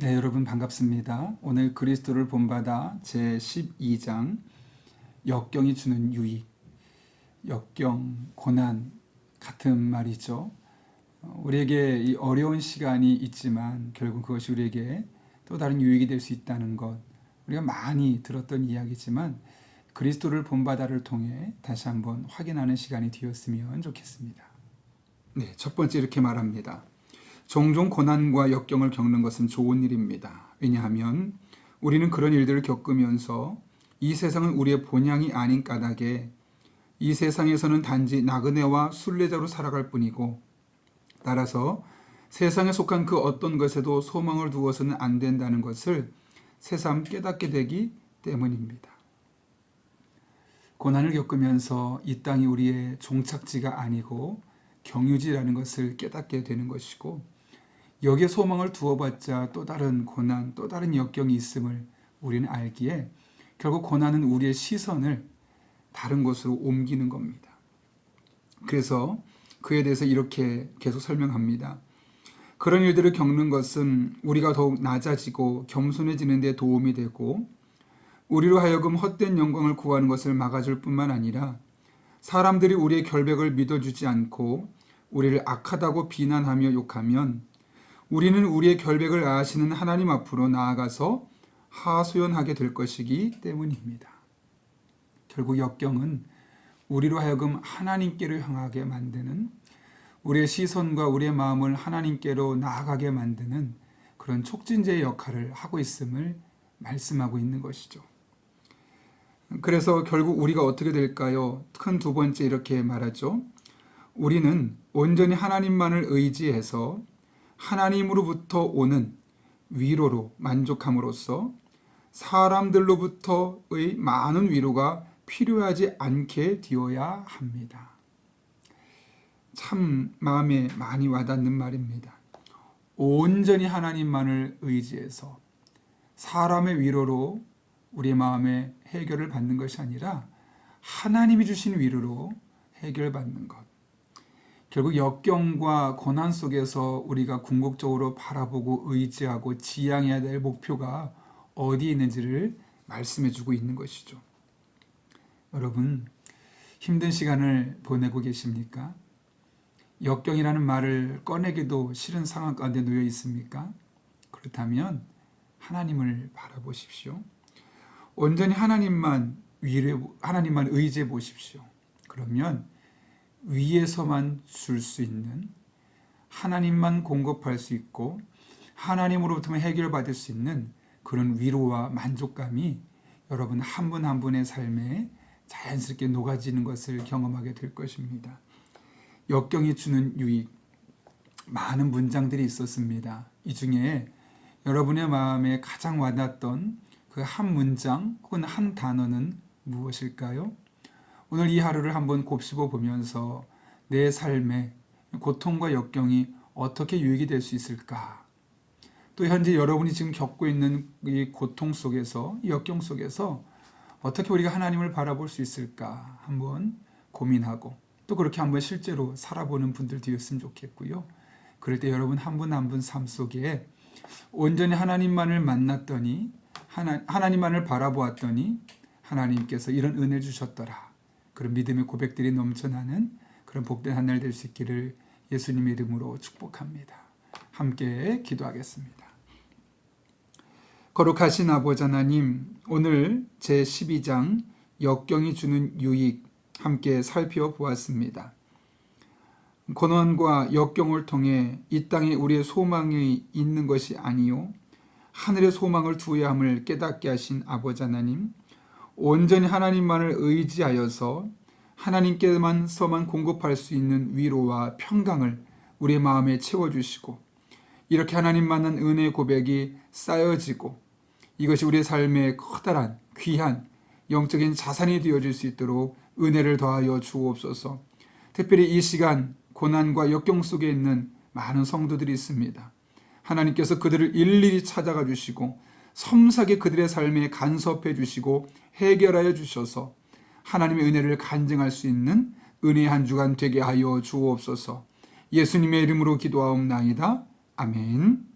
네, 여러분 반갑습니다. 오늘 그리스도를 본받아 제 12장 역경이 주는 유익, 역경, 고난 같은 말이죠. 어, 우리에게 이 어려운 시간이 있지만 결국 그것이 우리에게 또 다른 유익이 될 수 있다는 것 우리가 많이 들었던 이야기지만 그리스도를 본받아를 통해 다시 한번 확인하는 시간이 되었으면 좋겠습니다. 네, 첫 번째 이렇게 말합니다. 종종 고난과 역경을 겪는 것은 좋은 일입니다. 왜냐하면 우리는 그런 일들을 겪으면서 이 세상은 우리의 본향이 아닌 까닭에 이 세상에서는 단지 나그네와 순례자로 살아갈 뿐이고 따라서 세상에 속한 그 어떤 것에도 소망을 두어서는 안 된다는 것을 새삼 깨닫게 되기 때문입니다. 고난을 겪으면서 이 땅이 우리의 종착지가 아니고 경유지라는 것을 깨닫게 되는 것이고 여기에 소망을 두어봤자 또 다른 고난, 또 다른 역경이 있음을 우리는 알기에 결국 고난은 우리의 시선을 다른 곳으로 옮기는 겁니다. 그래서 그에 대해서 이렇게 계속 설명합니다. 그런 일들을 겪는 것은 우리가 더욱 낮아지고 겸손해지는 데 도움이 되고 우리로 하여금 헛된 영광을 구하는 것을 막아줄 뿐만 아니라 사람들이 우리의 결백을 믿어주지 않고 우리를 악하다고 비난하며 욕하면 우리는 우리의 결백을 아시는 하나님 앞으로 나아가서 하소연하게 될 것이기 때문입니다. 결국 역경은 우리로 하여금 하나님께로 향하게 만드는 우리의 시선과 우리의 마음을 하나님께로 나아가게 만드는 그런 촉진제의 역할을 하고 있음을 말씀하고 있는 것이죠. 그래서 결국 우리가 어떻게 될까요? 큰 두 번째 이렇게 말하죠. 우리는 온전히 하나님만을 의지해서 하나님으로부터 오는 위로로 만족함으로써 사람들로부터의 많은 위로가 필요하지 않게 되어야 합니다. 참 마음에 많이 와닿는 말입니다. 온전히 하나님만을 의지해서 사람의 위로로 우리 마음의 해결을 받는 것이 아니라 하나님이 주신 위로로 해결받는 것. 결국 역경과 고난 속에서 우리가 궁극적으로 바라보고 의지하고 지향해야 될 목표가 어디에 있는지를 말씀해 주고 있는 것이죠. 여러분, 힘든 시간을 보내고 계십니까? 역경이라는 말을 꺼내기도 싫은 상황 가운데 놓여 있습니까? 그렇다면 하나님을 바라보십시오. 온전히 하나님만 위로 하나님만 의지해 보십시오. 그러면 위에서만 줄 수 있는 하나님만 공급할 수 있고 하나님으로부터 해결받을 수 있는 그런 위로와 만족감이 여러분 한 분 한 분의 삶에 자연스럽게 녹아지는 것을 경험하게 될 것입니다. 역경이 주는 유익 많은 문장들이 있었습니다. 이 중에 여러분의 마음에 가장 와닿던 그 한 문장 혹은 한 단어는 무엇일까요? 오늘 이 하루를 한번 곱씹어 보면서 내 삶에 고통과 역경이 어떻게 유익이 될 수 있을까? 또 현재 여러분이 지금 겪고 있는 이 고통 속에서, 이 역경 속에서 어떻게 우리가 하나님을 바라볼 수 있을까? 한번 고민하고 또 그렇게 한번 실제로 살아보는 분들 되었으면 좋겠고요. 그럴 때 여러분 한 분 한 분 삶 속에 온전히 하나님만을 만났더니 하나, 하나님만을 바라보았더니 하나님께서 이런 은혜 주셨더라. 그런 믿음의 고백들이 넘쳐나는 그런 복된 한 날 될 수 있기를 예수님의 이름으로 축복합니다. 함께 기도하겠습니다. 거룩하신 아버지 하나님, 오늘 제 12장 역경이 주는 유익 함께 살펴보았습니다. 고난과 역경을 통해 이 땅에 우리의 소망이 있는 것이 아니요 하늘의 소망을 두어야 함을 깨닫게 하신 아버지 하나님, 온전히 하나님만을 의지하여서 하나님께만서만 공급할 수 있는 위로와 평강을 우리의 마음에 채워주시고 이렇게 하나님 만난 은혜 고백이 쌓여지고 이것이 우리의 삶에 커다란 귀한 영적인 자산이 되어질 수 있도록 은혜를 더하여 주옵소서. 특별히 이 시간 고난과 역경 속에 있는 많은 성도들이 있습니다. 하나님께서 그들을 일일이 찾아가 주시고 섬세하게 그들의 삶에 간섭해 주시고 해결하여 주셔서 하나님의 은혜를 간증할 수 있는 은혜의 한 주간 되게 하여 주옵소서. 예수님의 이름으로 기도하옵나이다. 아멘.